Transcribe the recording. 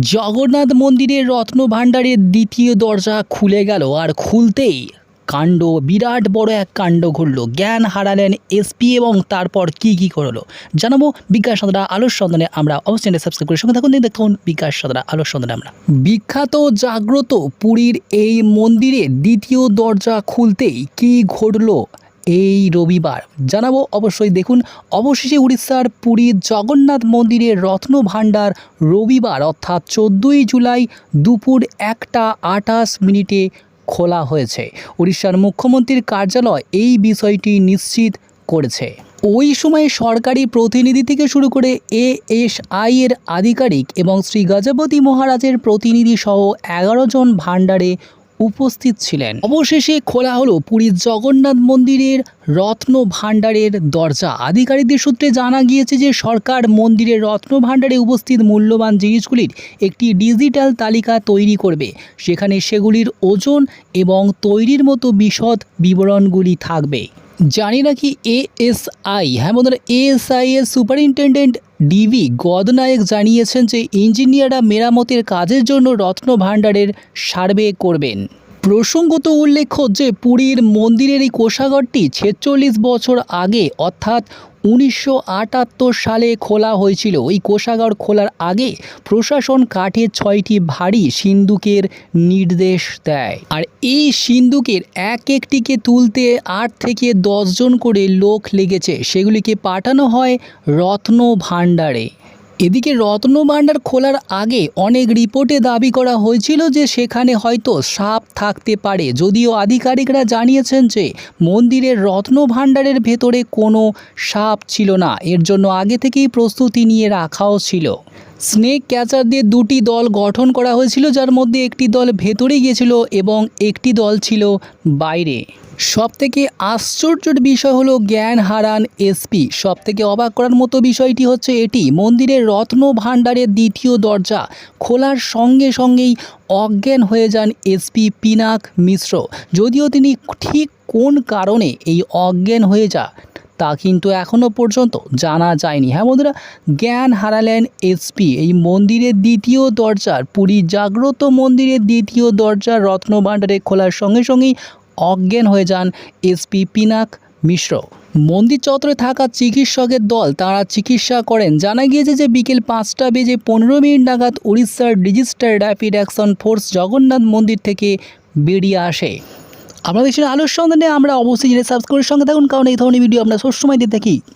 জগন্নাথ মন্দিরের রত্ন ভাণ্ডারের দ্বিতীয় দরজা খুলে গেল আর খুলতেই কাণ্ড, বিরাট বড় এক কাণ্ড ঘটল। জ্ঞান হারালেন এসপি এবং তারপর কি কি করল? জানাব বিকাশ সন্ধ্যা আলোর সন্ধানে আমরা অবশ্যই সাবস্ক্রাইব করে সঙ্গে থাকুন। দেখুন বিকাশ সন্ধ্যা আলোর সন্ধানে আমরা। বিখ্যাত জাগ্রত পুরীর এই মন্দিরের দ্বিতীয় দরজা খুলতেই কি ঘটলো? এই রবিবার। জানাব অবশ্যই দেখুন অবশেষে উড়িষ্যার পুরীর জগন্নাথ মন্দিরের রত্ন ভাণ্ডার রবিবার, অর্থাৎ চোদ্দোই জুলাই দুপুর একটা আটাশ মিনিটে খোলা হয়েছে। উড়িষ্যার মুখ্যমন্ত্রীর কার্যালয় এই বিষয়টি নিশ্চিত করেছে। ওই সময় সরকারি প্রতিনিধি থেকে শুরু করে এএসআই এর আধিকারিক এবং শ্রী গজপতি মহারাজের প্রতিনিধি সহ এগারো জন ভাণ্ডারে উপস্থিত ছিলেন। অবশেষে খোলা হলো পুরীর জগন্নাথ মন্দিরের রত্ন ভাণ্ডারের দরজা। আধিকারিকদের সূত্রে জানা গিয়েছে যে সরকার মন্দিরের রত্ন ভাণ্ডারে উপস্থিত মূল্যবান জিনিসগুলির একটি ডিজিটাল তালিকা তৈরি করবে। সেখানে সেগুলির ওজন এবং তৈরির মতো বিশদ বিবরণগুলি থাকবে। জানি নাকি এএসআই হ্যাঁ বন্ধুরা এএসআই এর সুপারিনটেন্ডেন্ট ডিবি গদনায়ক জানিয়েছেন যে ইঞ্জিনিয়াররা মেরামতের কাজের জন্য রত্ন ভাণ্ডারের সার্ভে করবেন। প্রসঙ্গত উল্লেখ্য যে পুরীর মন্দিরের এই কোষাগরটি ছেচল্লিশ বছর আগে, অর্থাৎ উনিশশো আটাত্তর সালে খোলা হয়েছিল। ওই কোষাগার খোলার আগে প্রশাসন কাঠের ছয়টি ভারী সিন্দুকের নির্দেশ দেয়। আর এই সিন্দুকের এক একটিকে তুলতে আট থেকে দশজন করে লোক লেগেছে। সেগুলিকে পাঠানো হয় রত্ন ভাণ্ডারে। এদিকে রত্ন ভাণ্ডার খোলার আগে অনেক রিপোর্টে দাবি করা হয়েছিল যে সেখানে হয়তো সাপ থাকতে পারে। যদিও আধিকারিকরা জানিয়েছেন যে মন্দিরের রত্ন ভাণ্ডারের ভেতরে কোনো সাপ ছিল না। এর জন্য আগে থেকেই প্রস্তুতি নিয়ে রাখাও ছিল। স্নেক ক্যাচারদের দুটি দল গঠন করা হয়েছিল, যার মধ্যে একটি দল ভেতরে গিয়েছিল এবং একটি দল ছিল বাইরে। সব থেকে আশ্চর্যের বিষয় হলো জ্ঞান হারান এসপি সব থেকে অবাক করার মতো বিষয়টি হচ্ছে এটি, মন্দিরের রত্ন ভাণ্ডারের দ্বিতীয় দরজা খোলার সঙ্গে সঙ্গেই অজ্ঞান হয়ে যান এসপি পিনাক মিশ্র। যদিও তিনি ঠিক কোন কারণে এই অজ্ঞান হয়ে যা তা কিন্তু এখনও পর্যন্ত জানা যায়নি। হ্যাঁ বন্ধুরা, জ্ঞান হারালেন এসপি এই মন্দিরের দ্বিতীয় দরজার, পুরী জাগ্রত মন্দিরের দ্বিতীয় দরজার রত্নভাণ্ডারে খোলার সঙ্গে সঙ্গেই অজ্ঞান হয়ে যান এসপি পিনাক মিশ্র। মন্দির চত্বরে থাকা চিকিৎসকের দল তারা চিকিৎসা করেন। জানা গিয়েছে যে বিকেল পাঁচটা বেজে পনেরো মিনিট নাগাদ উড়িষ্যার রেজিস্টার র্যাপিড অ্যাকশন ফোর্স জগন্নাথ মন্দির থেকে বেরিয়ে আসে। আপনাদের সেটা আলোর সন্ধানে আমরা অবশ্যই জেনে সাবস্ক্রাইবের সঙ্গে থাকুন, কারণ এই ধরনের ভিডিও আমরা সবসময় দিয়ে থাকি।